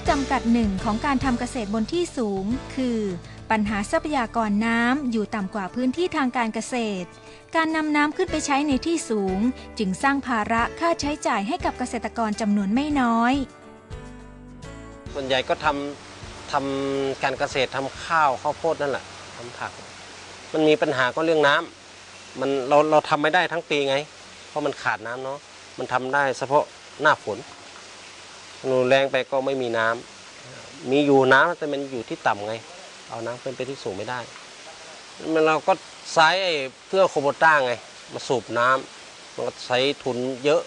้อจำกัดหนึ่งของการทำเกษตรบนที่สูง คือ ปัญหาทรัพยากรน้ำอยู่ต่ำกว่าพื้นที่ทางการเกษตร การนำน้ำขึ้นไปใช้ในที่สูง จึงสร้างภาระค่าใช้จ่ายให้กับเกษตรกรจำนวนไม่น้อย ส่วนใหญ่ก็ทำทำการเกษตรทำข้าวข้าวโพดนั่นแหละทำผัก มันมีปัญหาก็เรื่องน้ำมันเราเราทำไม่ได้ทั้งปีไง เพราะมันขาดน้ำเนาะมันทำได้เฉพาะหน้าฝน หนูแรงไปก็ไม่มีน้ำมีอยู่น้ำแต่มันอยู่ที่ต่ำไง เอาน้ำขึ้นไปที่สูงไม่ได้มันเราก็ใช้ไอ้เพื่อโคโบต้าไง มาสูบน้ำมันก็ใช้ทุนเยอะ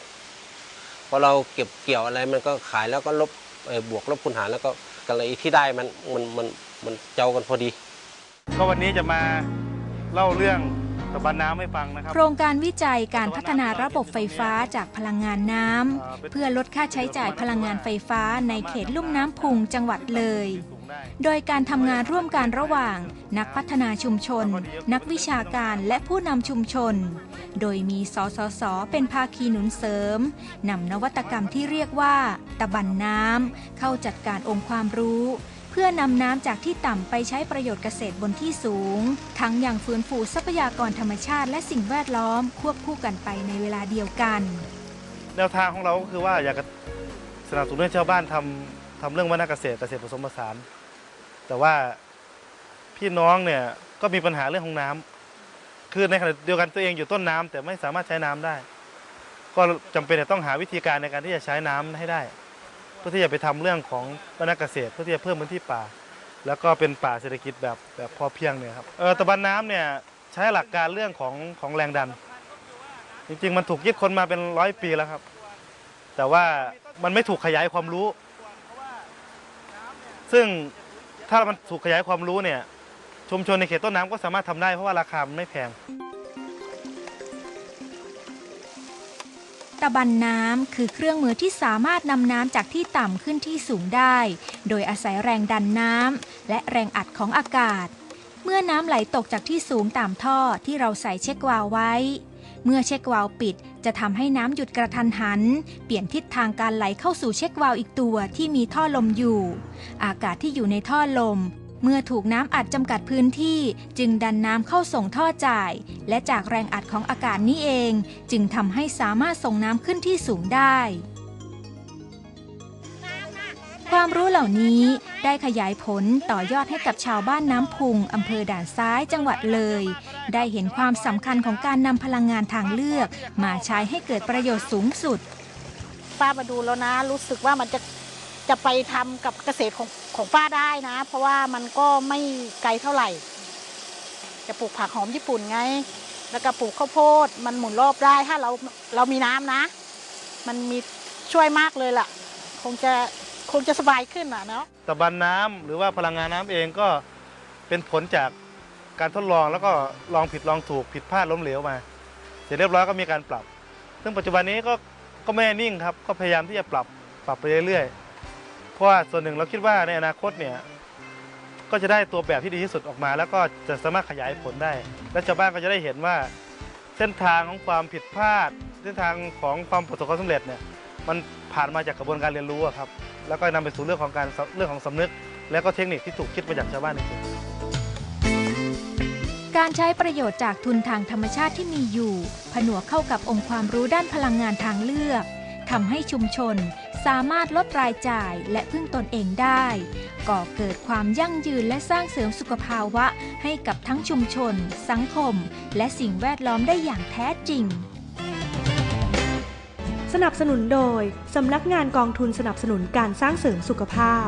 พอเราเก็บเกี่ยวอะไรมันก็ขายแล้วก็ลบบวกลบคูณหารแล้วก็กำไรที่ได้มันมันมันมันเจ้ากันพอดี ก็วันนี้จะมาเล่าเรื่อง ตะบันน้ำให้ฟังนะครับ โครงการวิจัยการพัฒนาระบบไฟฟ้าจากพลังงานน้ำ เพื่อลดค่าใช้จ่ายพลังงานไฟฟ้าในเขตลุ่มน้ำพุงจังหวัดเลย โดยการทำงานร่วมกันระหว่าง นักพัฒนาชุมชน นักวิชาการและผู้นำชุมชน โดยมีสสส เป็นภาคีหนุนเสริมนำนวัตกรรมที่เรียกว่า ตะบันน้ำเข้าจัดการองค์ความรู้ เพื่อนำน้ำจากที่ต่ำไปใช้ประโยชน์เกษตรบนที่สูง ทั้งอย่างฟื้นฟูทรัพยากรธรรมชาติและสิ่งแวดล้อมควบคู่กันไปในเวลาเดียวกัน แนวทางของเราก็คือว่าอยากจะสนับสนุนให้ชาวบ้านทำทำเรื่องวัฒนเกษตรเกษตรผสมผสาน แต่ว่าพี่น้องเนี่ยก็มีปัญหาเรื่องของน้ำคือในขณะเดียวกันตัวเองอยู่ต้นน้ำแต่ไม่สามารถใช้น้ำได้ ก็จำเป็นจะต้องหาวิธีการในการที่จะใช้น้ำให้ได้ พื่อที่จะไปทำเรื่องของวัฒนเกษตร เพื่อที่จะเพิ่มพื้นที่ป่า แล้วก็เป็นป่าเศรษฐกิจแบบแบบพอเพียงเนี่ยครับเออตะบันน้ำเนี่ยใช้หลักการเรื่องของของแรงดัน จริงๆ มันถูกยึดคนมาเป็นร้อยปีแล้วครับ แต่ว่ามันไม่ถูกขยายความรู้ ซึ่งถ้ามันถูกขยายความรู้เนี่ยชุมชนในเขตต้นน้ำก็สามารถทำได้เพราะว่าราคามันไม่แพง ตะบันน้ำคือเครื่องมือที่สามารถนำน้ำจากที่ต่ำขึ้นที่สูงได้ โดยอาศัยแรงดันน้ำและแรงอัดของอากาศ เมื่อน้ำไหลตกจากที่สูงตามท่อที่เราใส่เช็ควาล์ไว้ เมื่อเช็ควาล์ปิดจะทำให้น้ำหยุดกระทันหัน เปลี่ยนทิศทางการไหลเข้าสู่เช็ควาล์อีกตัวที่มีท่อลมอยู่ อากาศที่อยู่ในท่อลม เมื่อถูกน้ำอัดจำกัดพื้นที่ จึงดันน้ำเข้าส่งท่อจ่าย และจากแรงอัดของอากาศนี้เอง จึงทำให้สามารถส่งน้ำขึ้นที่สูงได้ ความรู้เหล่านี้ได้ขยายผลต่อยอดให้กับชาวบ้านน้ำพุงอำเภอด่านซ้ายจังหวัดเลย ได้เห็นความสำคัญของการนำพลังงานทางเลือก มาใช้ให้เกิดประโยชน์สูงสุด ป้ามาดูแล้วนะ รู้สึกว่ามันจะจะไปทำกับเกษตรของ ของป้าได้นะ เพราะว่ามันก็ไม่ไกลเท่าไหร่ จะปลูกผักหอมญี่ปุ่นไง แล้วก็ปลูกข้าวโพด มันหมุนรอบได้ถ้าเราเรามีน้ำนะ มันมีช่วยมากเลยล่ะ คงจะคงจะสบายขึ้นอะเนาะตะบันน้ำหรือว่าพลังงานน้ำเองก็เป็นผลจากการทดลองแล้วก็ลองผิดลองถูกผิดพลาดล้มเหลวมา เสร็จเรียบร้อยก็มีการปรับ ซึ่งปัจจุบันนี้ก็ก็ไม่นิ่งครับ ก็พยายามที่จะปรับปรับไปเรื่อยๆ ราะว่าส่วนหนึ่งเราคิดว่าในอนาคตเนี่ยก็จะได้ตัวแบบที่ดีที่สุดออกมา แล้วก็จะสามารถขยายผลได้ และชาวบ้านก็จะได้เห็นว่าเส้นทางของความผิดพลาด เส้นทางของความประสบความสำเร็จเนี่ยมันผ่านมาจากกระบวนการเรียนรู้อะครับ แล้วก็นำไปสู่เรื่องของการเรื่องของสำนึก และก็เทคนิคที่ถูกคิดมาจากชาวบ้านจริงๆ การใช้ประโยชน์จากทุนทางธรรมชาติที่มีอยู่ ผนวกเข้ากับองค์ความรู้ด้านพลังงานทางเลือกทำให้ชุมชน สามารถลดรายจ่ายและพึ่งตนเองได้ ก่อเกิดความยั่งยืนและสร้างเสริมสุขภาวะให้กับทั้งชุมชน สังคม และสิ่งแวดล้อมได้อย่างแท้จริง สนับสนุนโดย สำนักงานกองทุนสนับสนุนการสร้างเสริมสุขภาพ